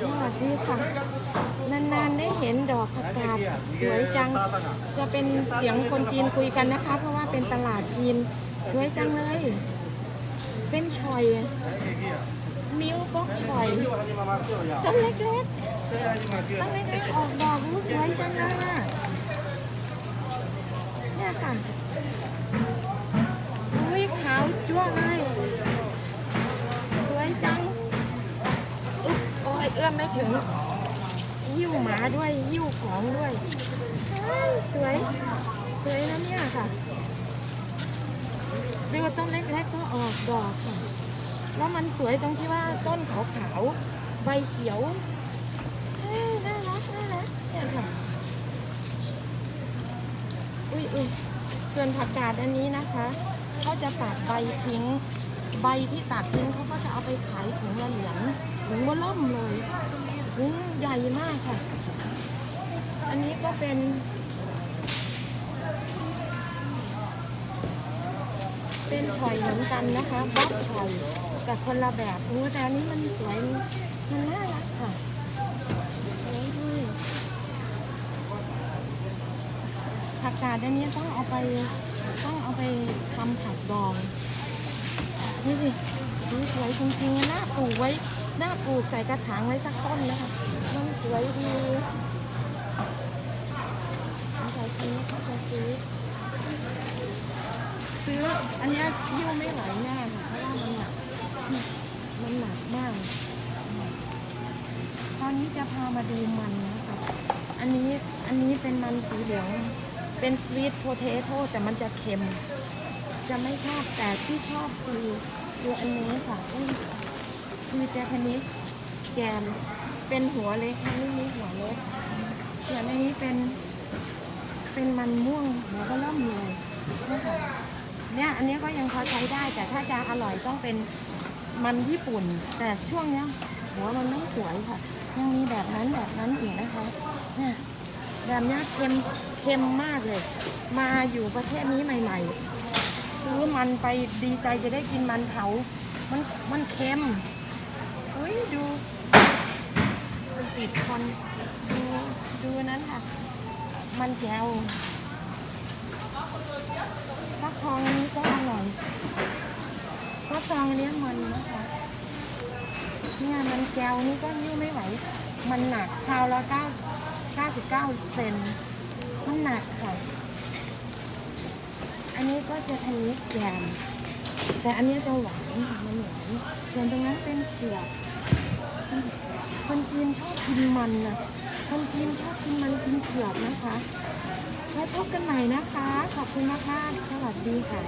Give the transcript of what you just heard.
สวัสดีค่ะนานๆได้เห็นดอกผักกาดสวยจัง จะเป็นเสียงคนจีนคุยกันนะคะ เพราะว่าเป็นตลาดจีนสวยจังเลย เป็นชอย มิวบ็อกชอยต้นเล็กๆต้นเล็กๆออกดอก เอื้อมไม่ถึงหิ้วหมาด้วยหิ้วของด้วยสวยสวยนะเนี่ยค่ะเรียกว่าต้นเล็กๆก็ออกดอกค่ะแล้วมันสวยตรงที่ว่าต้นขาวๆใบเขียวเฮ้ยน่ารักน่ารักเนี่ยค่ะอุ้ยอุ้ยส่วนผักกาดอันนี้นะคะเขาจะตัดใบทิ้ง ใบที่ตัดทิ้งเขาก็จะเอาไปขายถุงละเหรียญถุง มเลยถุงใหญ่มากค่ะ อันนี้ก็เป็นเป็นฉอยเหมือนกันนะคะบ๊อบฉอยแต่คนละแบบอู้แต่อันนี้มันสวย มันน่ารักค่ะสวยด้วยผักกาดอันนี้ต้องเอาไปต้องเอาไปทำผักดอง นี่สิสวยจริงๆน่าปลูกไว้ น่าปลูกใส่กระถางไว้สักต้นนะคะมันสวยดีอาใส่ทีเขาจะซื้อ ซื้อ อันนี้ยิ้วไม่ไหวแน่ค่ะเพราะว่ามันหนัก มันหนักมากตอนนี้จะพามาดูมันนะคะอันนี้อันนี้เป็นมันสีเหลืองเป็นสวีทโพเทโต้แต่มันจะเค็ม จะไม่ชอบแต่ที่ชอบคือคืออันนี้ค่ะ คือ Japanese แจมเป็นหัวเล็กอันนี้มีหัวเล็กส่วนอันนี้เป็นเป็นมันม่วงหัวก็เริ่มเลยนี่ค่ะเนี่ยอันนี้ก็ยังพอใช้ได้แต่ถ้าจะอร่อยต้องเป็นมันญี่ปุ่น แต่ช่วงเนี้ยหัวมันไม่สวยค่ะ ยังมีแบบนั้นแบบนั้นอีกนะคะเนี่ยแบบเนี้ยเค็มเค็มมากเลย มาอยู่ประเทศนี้ใหม่ ๆ ซื้อมันไปดีใจจะได้กินมันเผามันมันเค็ม เฮ้ยดูมันติดคนดูดูนั้นค่ะ มันแก้วฟักทองอันนี้ก็อร่อยฟักทองอันนี้มันนะคะเนี่ยมันแก้วนี่ก็ยิ้วไม่ไหว มันหนักคราวละเก้าเก้าสิบเก้าเซนมันหนักค่ะ อันนี้ก็จะทานิสแยมแต่อันนี้จะหวานค่ะมันหวาน จีนชอบกินมันนะคนจีนชอบกินมันกินเผือกนะคะ แล้วพบกันใหม่นะคะ ขอบคุณมากๆสวัสดีค่ะ